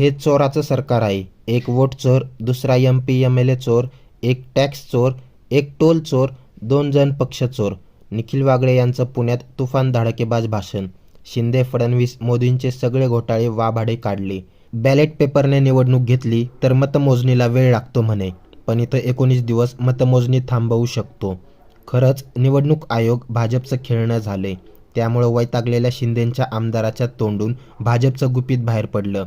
हे चोराचं सरकार आहे. एक वोट चोर दुसरा M P M L A चोर एक टॅक्स चोर एक टोल चोर दोन जण पक्ष चोर. निखिल वागळे यांचं पुण्यात तुफान धडकेबाज भाषण. शिंदे फडणवीस मोदींचे सगळे घोटाळे वाभाडे काढले. बॅलेट पेपरने निवडणूक घेतली तर मतमोजणीला वेळ लागतो म्हणे. पण इथं एकोणीस दिवस मतमोजणी थांबवू शकतो. खरंच निवडणूक आयोग भाजपचं खेळणं झाले त्यामुळं वैतागलेल्या शिंदेंच्या आमदाराच्या तोंडून भाजपचं गुपित बाहेर पडलं.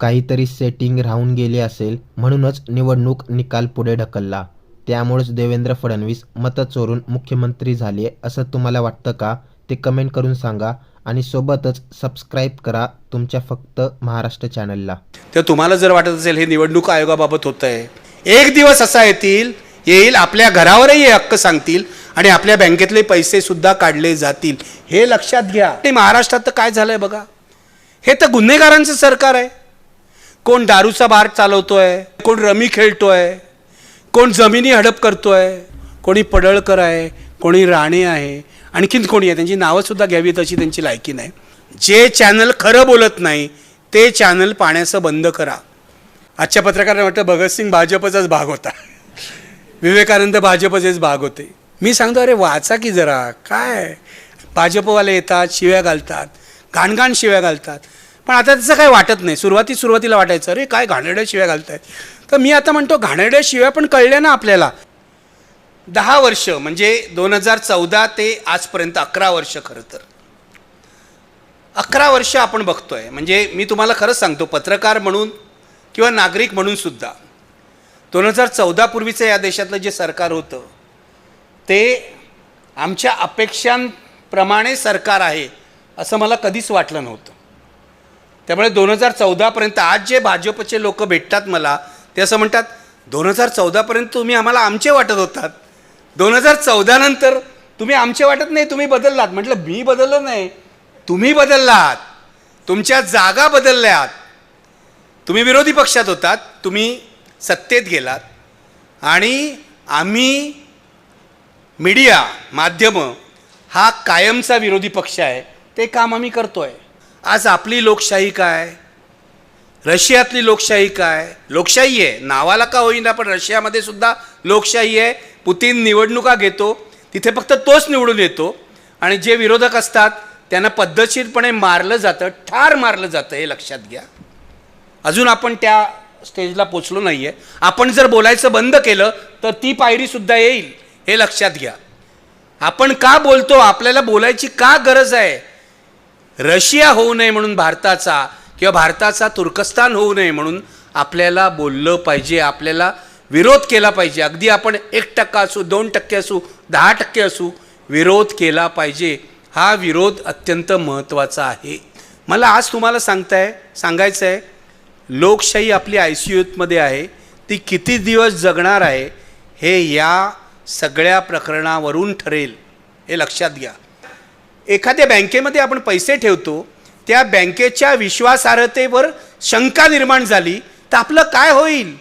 काहीतरी सेटिंग राहून गेली असेल म्हणूनच निवडणूक निकाल पुढे ढकलला. त्यामुळेच देवेंद्र फडणवीस मतं चोरून मुख्यमंत्री झाले असं तुम्हाला वाटतं का? ते कमेंट करून सांगा आणि सोबतच सबस्क्राईब करा तुमच्या फक्त महाराष्ट्र चॅनलला तर तुम्हाला जर वाटत असेल हे निवडणूक आयोगाबाबत होत आहे एक दिवस असा येतील येईल आपल्या घरावरही हे हक्क सांगतील आणि आपल्या बँकेतले पैसे सुद्धा काढले जातील हे लक्षात घ्या. महाराष्ट्रात तर काय झालंय बघा? हे तर गुन्हेगारांचं सरकार आहे. कोण दारूचा बार चालवतोय कोण रमी खेळतोय कोण जमिनी हडप करतोय कोणी पडळकर आहे कोणी राणे आहे आणखीन कोणी आहे त्यांची नावंसुद्धा घ्यावीत अशी त्यांची लायकी नाही. जे चॅनल खरं बोलत नाही ते चॅनल पाण्याचं बंद करा. आजच्या पत्रकारांना वाटतं भगतसिंग भाजपचाच भाग होता. विवेकानंद भाजपचेच भाग होते. मी सांगतो अरे वाचा की जरा काय? भाजपवाले येतात शिव्या घालतात घाणघाण शिव्या घालतात. पण आता त्याचं काही वाटत नाही. सुरुवाती सुरुवातीला वाटायचं अरे काय घाणेरड्या शिव्या आहे तर मी आता म्हणतो घाणेरड्या शिव्या पण कळल्या ना आपल्याला. दहा वर्ष म्हणजे दोन हजार चौदा ते आजपर्यंत अकरा वर्ष खरं तर. अकरा वर्ष आपण बघतोय. म्हणजे मी तुम्हाला खरंच सांगतो पत्रकार म्हणून किंवा नागरिक म्हणून सुद्धा दोन हजार चौदापूर्वीचं या देशातलं जे सरकार होतं ते आमच्या अपेक्षांप्रमाणे सरकार आहे असं मला कधीच वाटलं नव्हतं. त्यामुळे दोन हजार चौदापर्यंत आज जे भाजपचे लोक भेटतात मला ते असं म्हणतात दोन हजार चौदापर्यंत तुम्ही आम्हाला आमचे वाटत होतात. दोन हजार चौदानंतर तुम्ही आमचे वाटत नाही तुम्ही बदललात. म्हटलं मी बदललं नाही. तुम्ही बदललात. तुमच्या जागा बदलल्यात. तुम्ही विरोधी पक्षात होतात. तुम्ही सत्तेत गेलात. आणि आम्ही मीडिया माध्यमं हा कायमचा विरोधी पक्ष आहे. ते काम आम्ही करतो आहे आज आपली लोकशाही काय? रशियातली लोकशाही काय? लोकशाही आहे. नावाला का होईना पण रशियामध्ये सुद्धा लोकशाही आहे. पुतीन निवडणुका घेतो. तिथे फक्त तोच निवडून येतो. आणि जे विरोधक असतात त्यांना पद्धतशीरपणे मारलं जातं ठार मारलं जातं हे लक्षात घ्या. अजून आपण त्या स्टेजला पोचलो नाही आहे आपण जर बोलायचं बंद केलं तर ती पायरीसुद्धा येईल हे लक्षात घ्या. आपण का बोलतो? आपल्याला बोलायची का गरज आहे? रशिया होऊ नये म्हणून भारताचा किंवा भारताचा तुर्कस्तान होऊ नये म्हणून आपल्याला बोललं पाहिजे आपल्याला विरोध केला पाहिजे. अगदी आपण एक टक्का असू दोन टक्के असू दहा टक्के असू विरोध केला पाहिजे. हा विरोध अत्यंत महत्त्वाचा आहे. मला आज तुम्हाला सांगताय सांगायचं आहे लोकशाही आपली आय सी यूतमध्ये आहे. ती किती दिवस जगणार आहे हे या सगळ्या प्रकरणावरून ठरेल हे लक्षात घ्या. एखाद्या बँकेमध्ये आपण पैसे ठेवतो त्या बँकेच्या विश्वासार्हतेवर शंका निर्माण झाली तर आपलं काय होईल?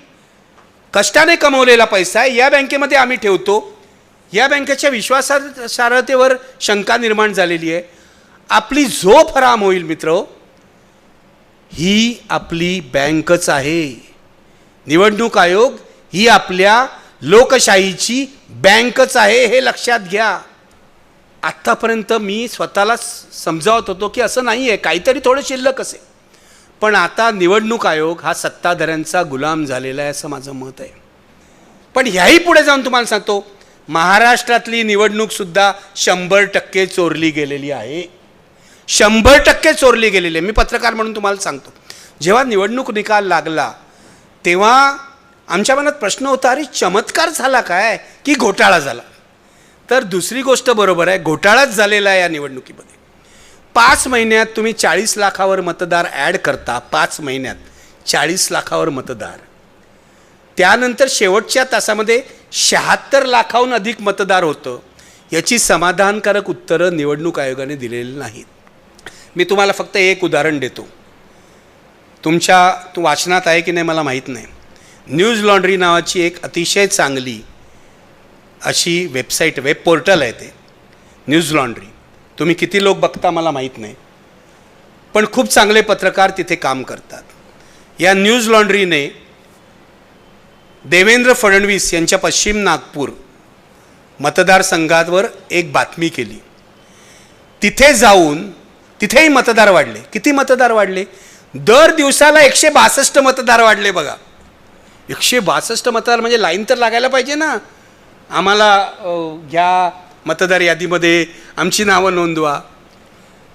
कष्टाने कमवलेला पैसा या बँकेमध्ये आम्ही ठेवतो. या बँकेच्या विश्वासार्हतेवर शंका निर्माण झालेली आहे. आपली झोप हराम होईल मित्र. ही आपली बँकच आहे. निवडणूक आयोग ही आपल्या लोकशाहीची बँकच आहे हे लक्षात घ्या. आत्तापर्यंत मी स्वतःला समजावत होतो की असं नाही आहे काहीतरी थोडं शिल्लक असेल पण आता निवडणूक आयोग हा सत्ताधाऱ्यांचा गुलाम झालेला आहे असं माझं मत आहे. पण ह्याही पुढे जाऊन तुम्हाला सांगतो महाराष्ट्रातली निवडणूकसुद्धा शंभर टक्के चोरली गेलेली आहे. शंभर टक्के चोरली गेलेली आहे. मी पत्रकार म्हणून तुम्हाला सांगतो. जेव्हा निवडणूक निकाल लागला तेव्हा आमच्या मनात प्रश्न होता अरे चमत्कार झाला काय? की घोटाळा झाला? तर दुसरी गोष्ट बरोबर आहे घोटाळाच झालेला आहे या निवडणुकीमध्ये. पाच महिन्यात तुम्ही चाळीस लाखावर मतदार ॲड करता पाच महिन्यात चाळीस लाखावर मतदार. त्यानंतर शेवटच्या तासामध्ये शहात्तर लाखाहून अधिक मतदार होतं. याची समाधानकारक उत्तरं निवडणूक आयोगाने दिलेली नाहीत. मी तुम्हाला फक्त एक उदाहरण देतो. तुमच्या तू वाचनात आहे की नाही मला माहीत नाही. न्यूज लॉन्ड्री नावाची एक अतिशय चांगली अशी वेबसाईट वेब पोर्टल आहे ते. Newslaundry. तुम्ही किती लोक बघता मला माहीत नाही. पण खूप चांगले पत्रकार तिथे काम करतात. या न्यूज लॉन्ड्रीने देवेंद्र फडणवीस यांच्या पश्चिम नागपूर मतदारसंघावर एक बातमी केली. तिथे जाऊन तिथेही मतदार वाढले. किती मतदार वाढले? दर दिवसाला एकशे बासष्ट मतदार वाढले बघा. एकशे बासष्ट मतदार म्हणजे लाईन तर लागायला पाहिजे ना. आम्हाला घ्या मतदार यादीमध्ये आमची नावं नोंदवा.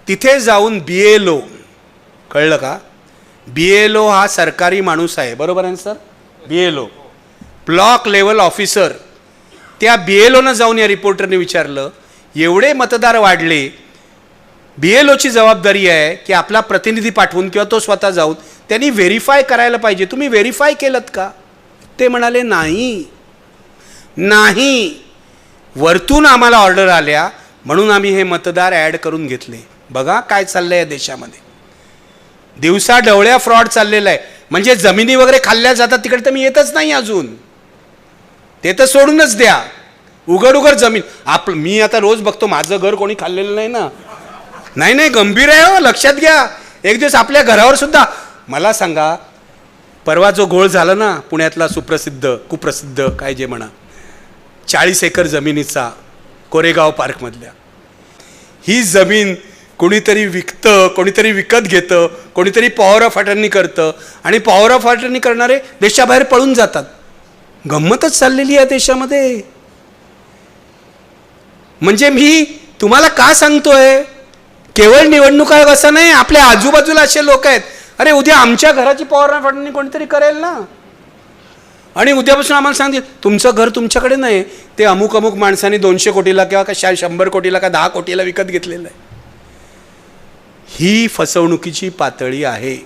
तिथे जाऊन बी एल ओ कळलं का? बी एल ओ हा सरकारी माणूस आहे बरोबर आहे ना sir? B L O block level officer. त्या बी एल ओनं जाऊन या रिपोर्टरने विचारलं एवढे मतदार वाढले बी एल ओची जबाबदारी आहे की आपला प्रतिनिधी पाठवून किंवा तो स्वतः जाऊन त्यांनी व्हेरीफाय करायला पाहिजे. तुम्ही व्हेरीफाय केलं का? ते म्हणाले नाही. नाही. वरतून आम्हाला ऑर्डर आल्या म्हणून आम्ही हे मतदार ॲड करून घेतले. बघा काय चाललं या देशामध्ये. दिवसा डवळ्या फ्रॉड चाललेला आहे. म्हणजे जमिनी वगैरे खाल्ल्या जातात तिकडे तर मी येतच नाही अजून. ते तर सोडूनच द्या. उघड उघड जमीन. आप मी आता रोज बघतो माझं घर कोणी खाल्लेलं नाही ना. नाही नाही गंभीर आहे हो लक्षात घ्या. एक दिवस आपल्या घरावर सुद्धा. मला सांगा परवा जो घोळ झाला ना पुण्यातला सुप्रसिद्ध कुप्रसिद्ध काय जे म्हणा. चाळीस एकर जमिनीचा कोरेगाव पार्कमधल्या. ही जमीन कोणीतरी विकतं कोणीतरी विकत घेतं कोणीतरी पॉवर ऑफ अटर्नी करतं आणि पॉवर ऑफ अटर्नी करणारे देशाबाहेर पळून जातात. गंमतच चाललेली आहे देशामध्ये. म्हणजे मी तुम्हाला का सांगतोय? केवळ निवडणूक आयोग असं नाही आपल्या आजूबाजूला असे लोक आहेत. अरे उद्या आमच्या घराची पॉवर ऑफ अटर्नी कोणीतरी करेल ना? आणि उद्यापासून आम्हाला सांगतील तुमचं घर तुमच्याकडे नाही ते अमुक अमुक माणसांनी दोनशे कोटीला किंवा का शंभर कोटीला का दहा कोटीला विकत घेतलेलं आहे. ही फसवणुकीची पातळी आहे.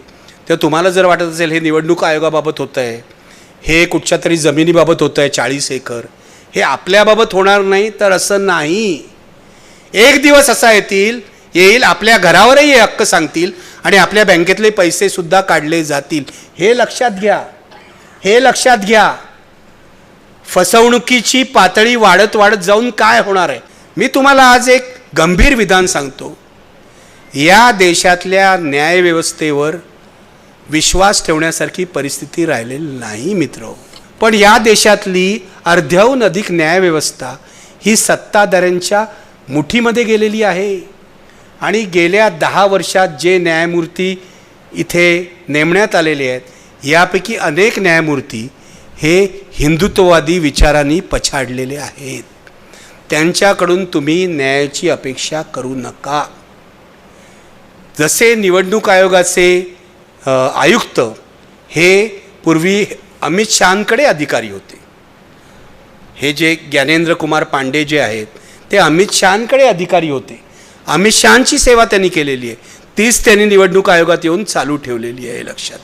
तर तुम्हाला जर वाटत असेल हे निवडणूक आयोगाबाबत होतं आहे हे कुठच्या तरी जमिनीबाबत होतं आहे चाळीस एकर हे आपल्याबाबत होणार नाही तर असं नाही. एक दिवस असा येतील येईल आपल्या घरावरही हे हक्क सांगतील आणि आपल्या बँकेतले पैसेसुद्धा काढले जातील. हे लक्षात घ्या. हे लक्षात घ्या. फसवणुकीची पातळी वाढत वाढत जाऊन काय होणार आहे? मी तुम्हाला आज एक गंभीर विधान सांगतो. या देशातल्या न्यायव्यवस्थेवर विश्वास ठेवण्यासारखी परिस्थिती राहिलेली नाही मित्र. पण या देशातली अर्ध्याहून अधिक न्यायव्यवस्था ही सत्ताधाऱ्यांच्या मुठीमध्ये गेलेली आहे. आणि गेल्या दहा वर्षात जे न्यायमूर्ती इथे नेमण्यात आलेले आहेत यापैकी अनेक न्यायमूर्ती हे हिंदुत्ववादी विचारांनी पछाडलेले आहेत. त्यांच्याकडून तुम्ही न्यायाची अपेक्षा करू नका. जसे निवडणूक आयोगाचे आयुक्त हे पूर्वी अमित शहांकडे अधिकारी होते. हे जे ज्ञानेंद्र कुमार पांडे जे आहेत ते अमित शहांकडे अधिकारी होते. अमित शहांची सेवा त्यांनी केलेली आहे. तीच त्यांनी निवडणूक आयोगात येऊन चालू ठेवलेली आहे हे लक्षात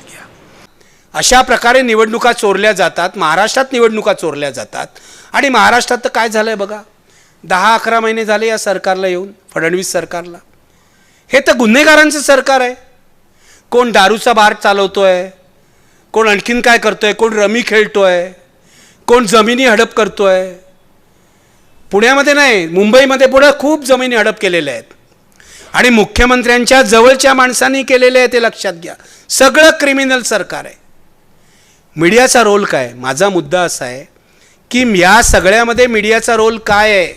अशा प्रकारे निवडणुका चोरल्या जातात महाराष्ट्रात निवडणुका चोरल्या जातात. आणि महाराष्ट्रात तर काय झालं आहे बघा? दहा अकरा महिने झाले या सरकारला येऊन फडणवीस सरकारला. हे तर गुन्हेगारांचं सरकार आहे. कोण दारूचा बार आहे कोण आणखीन काय करतो आहे कोण रमी खेळतो आहे कोण जमिनी हडप करतो आहे पुण्यामध्ये नाही मुंबईमध्ये पुढं खूप जमिनी हडप केलेल्या आहेत. आणि मुख्यमंत्र्यांच्या जवळच्या माणसांनी केलेले आहे ते लक्षात घ्या. सगळं क्रिमिनल सरकार आहे. मीडियाचा रोल काय? माझा मुद्दा असा आहे की या सगळ्यामध्ये मीडियाचा रोल काय आहे?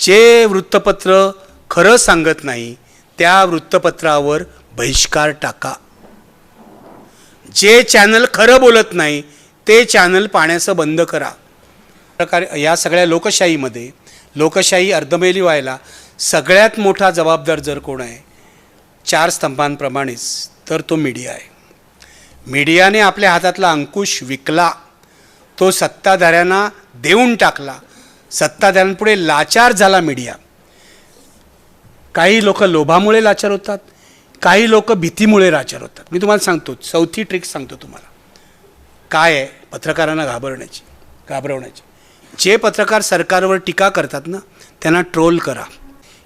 जे वृत्तपत्र खरं सांगत नाही त्या वृत्तपत्रावर बहिष्कार टाका. जे चॅनल खरं बोलत नाही ते चॅनल पाण्याचं बंद करा. प्रकारे या सगळ्या लोकशाहीमध्ये लोकशाही अर्धमेली व्हायला सगळ्यात मोठा जबाबदार जर कोण आहे चार स्तंभांप्रमाणेच तर तो मीडिया आहे. मीडियाने आपल्या हातातला अंकुश विकला. तो सत्ताधाऱ्यांना देऊन टाकला. सत्ताधाऱ्यांपुढे लाचार झाला मीडिया. काही लोक लोभामुळे लाचार होतात काही लोक भीतीमुळे लाचार होतात. मी तुम्हाला सांगतो चौथी ट्रिक सांगतो तुम्हाला. काय आहे? पत्रकारांना घाबरण्याची घाबरवण्याची. जे पत्रकार सरकारवर टीका करतात ना त्यांना ट्रोल करा.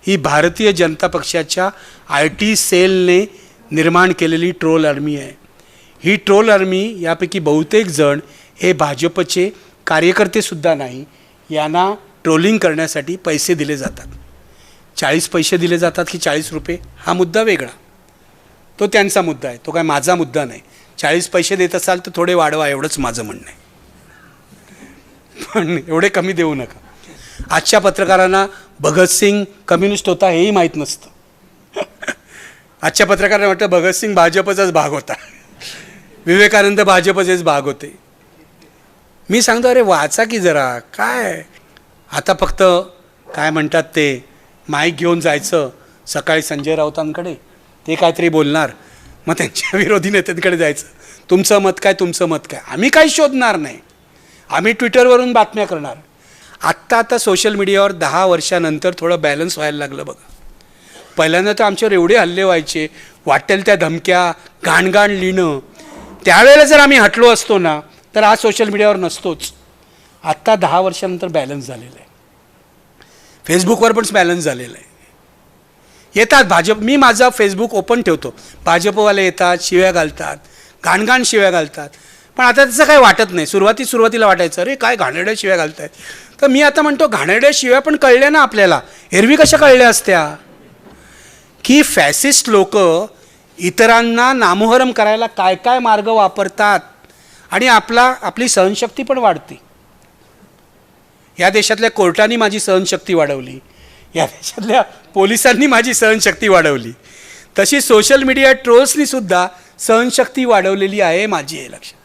ही भारतीय जनता पक्षाच्या आय टी सेलने निर्माण केलेली ट्रोल आर्मी आहे. ही ट्रोल आर्मी यापैकी बहुतेक जण हे भाजपचे कार्यकर्तेसुद्धा नाही. यांना ट्रोलिंग करण्यासाठी पैसे दिले जातात. चाळीस पैसे दिले जातात की चाळीस रुपये? हा मुद्दा वेगळा. तो त्यांचा मुद्दा आहे. तो काय माझा मुद्दा नाही. चाळीस पैसे देत असाल तर थोडे वाढवा एवढंच माझं म्हणणं आहे. पण एवढे कमी देऊ नका. आजच्या पत्रकारांना भगतसिंग कम्युनिस्ट होता हेही माहीत नसतं. आजच्या पत्रकारांना वाटतं भगतसिंग भाजपचाच भाग होता. विवेकानंद भाजपचेच भाग होते. मी सांगतो अरे वाचा की जरा काय? आता फक्त काय म्हणतात ते माईक घेऊन जायचं सकाळी संजय राऊतांकडे ते काहीतरी बोलणार. मग त्यांच्या विरोधी नेत्यांकडे जायचं. तुमचं मत काय तुमचं मत काय? आम्ही काही शोधणार नाही. आम्ही ट्विटरवरून बातम्या करणार. आत्ता आता सोशल मीडियावर दहा वर्षानंतर थोडं बॅलन्स व्हायला लागलं बघा. पहिल्यांदा तर आमच्यावर एवढे हल्ले व्हायचे. वाटेल त्या धमक्या घाणघाण लिहिणं त्यावेळेला जर आम्ही हटलो असतो ना तर आज सोशल मीडियावर नसतोच. आत्ता दहा वर्षानंतर बॅलन्स झालेला आहे. फेसबुकवर पण बॅलन्स झालेला आहे. येतात भाजप मी माझा फेसबुक ओपन ठेवतो. भाजपवाले येतात शिव्या घालतात घाणघाण शिव्या घालतात. पण आता त्याचं काही वाटत नाही. सुरुवाती सुरुवातीला वाटायचं अरे काय घाणेरड्या शिव्या घालतायत? तर मी आता म्हणतो घाणेरड्या शिव्या पण कळल्या ना आपल्याला? एरवी कशा कळल्या असत्या? की फॅसिस्ट लोक इतरांना नामोहरम करायला काय काय मार्ग वापरतात आणि आपला आपली सहनशक्ती पण वाढते. या देशातल्या कोर्टाने माझी सहनशक्ती वाढवली. या देशातल्या पोलिसांनी माझी सहनशक्ती वाढवली. तशी सोशल मीडिया ट्रोल्सनी सुद्धा सहनशक्ती वाढवलेली आहे माझी हे लक्षात.